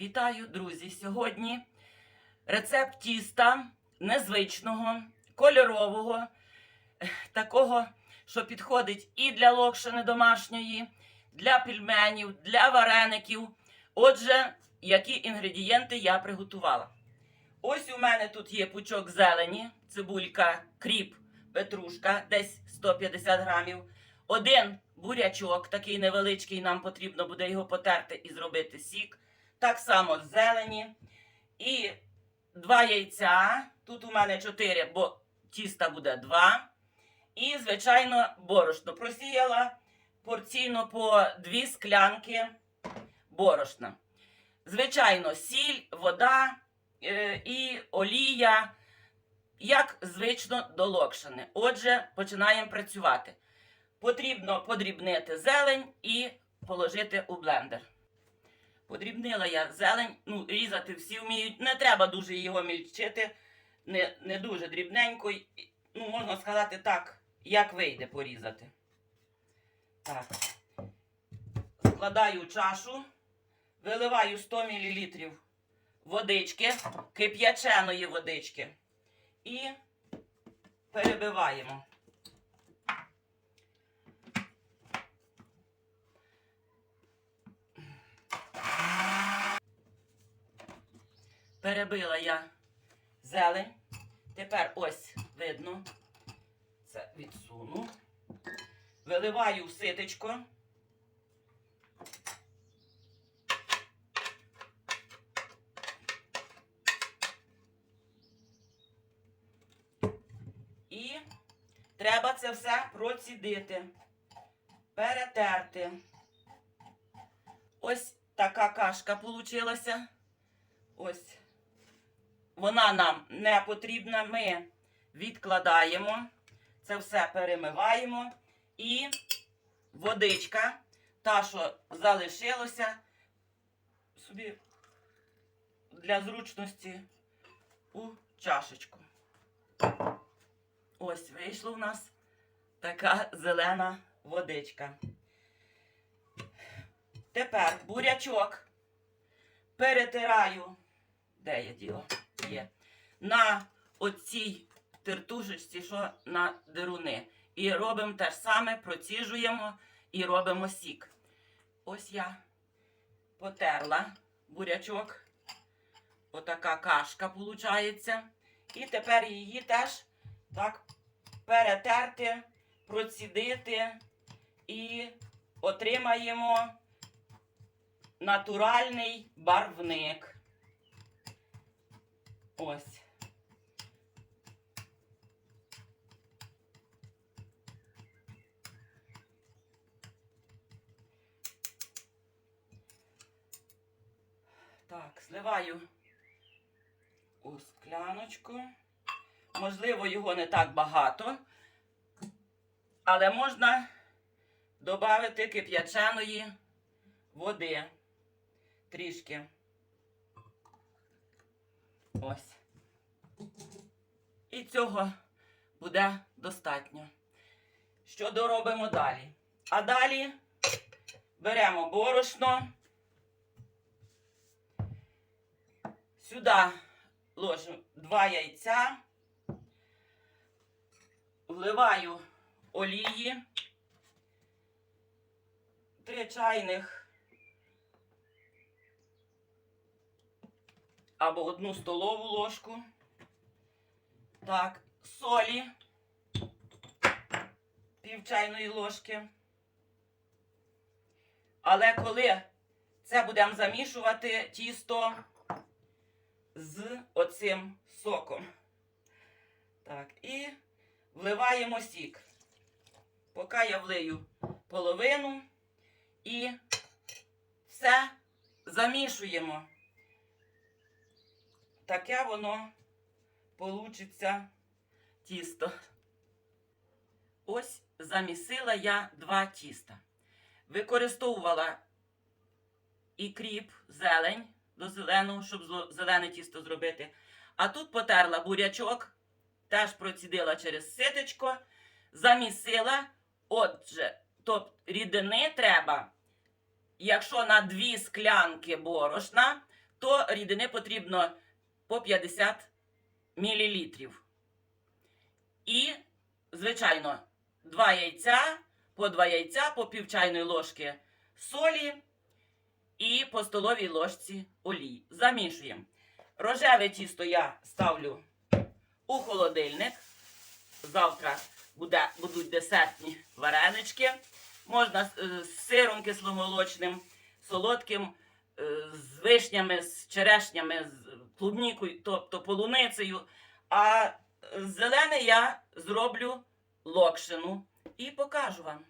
Вітаю, друзі! Сьогодні рецепт тіста незвичного, кольорового, такого, що підходить і для локшини домашньої, для пельменів, для вареників. Отже, які інгредієнти я приготувала. Ось у мене тут є пучок зелені, цибулька, кріп, петрушка, десь 150 грамів. Один бурячок, такий невеличкий, нам потрібно буде його потерти і зробити сік. Так само зелені. І два яйця. Тут у мене чотири, бо тіста буде два. І, звичайно, борошно. Просіяла порційно по дві склянки борошна. Звичайно, сіль, вода е, і олія, як звично до локшини. Отже, починаємо працювати. Потрібно подрібнити зелень і положити у блендер. Подрібнила я зелень, ну, різати всі вміють. Не треба дуже його мільчити, не, не дуже дрібненько. Ну, можна сказати так, як вийде порізати. Так. Складаю чашу, виливаю 100 мл водички, кип'яченої водички. І перебиваємо. Перебила я зелень. Тепер ось видно. Це відсуну. Виливаю в ситечко. І треба це все процідити, перетерти. Ось така кашка получилася. Ось. Вона нам не потрібна. Ми відкладаємо. Це все перемиваємо. І водичка, та, що залишилося, собі для зручності у чашечку. Ось вийшла у нас така зелена водичка. Тепер бурячок перетираю. Де є діло? Є. На оцій тертушечці, що на деруни. І робимо те ж саме, проціжуємо і робимо сік. Ось я потерла бурячок. Отака кашка виходить. І тепер її теж так перетерти, процідити і отримаємо натуральний барвник. Ось. Так, зливаю у скляночку. Можливо, його не так багато, але можна додати кип'яченої води трішки. Ось. І цього буде достатньо. Що доробимо далі? А далі беремо борошно. Сюди ложу два яйця, вливаю олії, три чайних або одну столову ложку. Так, солі, пів чайної ложки. Але коли це будемо замішувати тісто з оцим соком. Так, і вливаємо сік. Поки я влию половину і все замішуємо. Таке воно получиться тісто. Ось замісила я два тіста. Використовувала і кріп, зелень до зеленого, щоб зелене тісто зробити. А тут потерла бурячок, теж процідила через ситечко, замісила. Отже, тобто рідини треба, якщо на дві склянки борошна, то рідини потрібно по 50 мл. І, звичайно, 2 яйця, по 2 яйця, по пів чайної ложки солі і по столовій ложці олії. Замішуємо. Рожеве тісто я ставлю у холодильник. Завтра буде, будуть десертні варенички. Можна е, з сиром кисломолочним, солодким, е, з вишнями, з черешнями, з клубнікою, тобто полуницею. А зелене я зроблю локшину і покажу вам.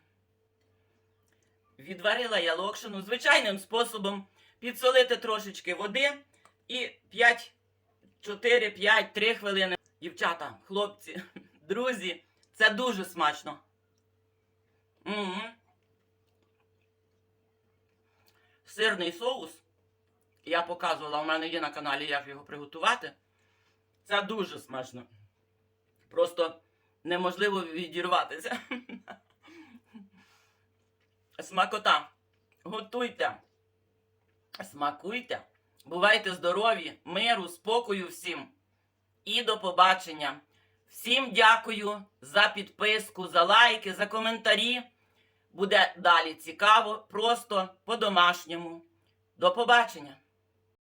Відварила я локшину звичайним способом підсолити трошечки води і 5, 4, 5, 3 хвилини. Дівчата, хлопці, друзі, це дуже смачно. Угу. Сирний соус. Я показувала, у мене є на каналі, як його приготувати. Це дуже смачно. Просто неможливо відірватися. Смакота. Готуйте. Смакуйте. Бувайте здорові, миру, спокою всім. І до побачення. Всім дякую за підписку, за лайки, за коментарі. Буде далі цікаво, просто по-домашньому. До побачення!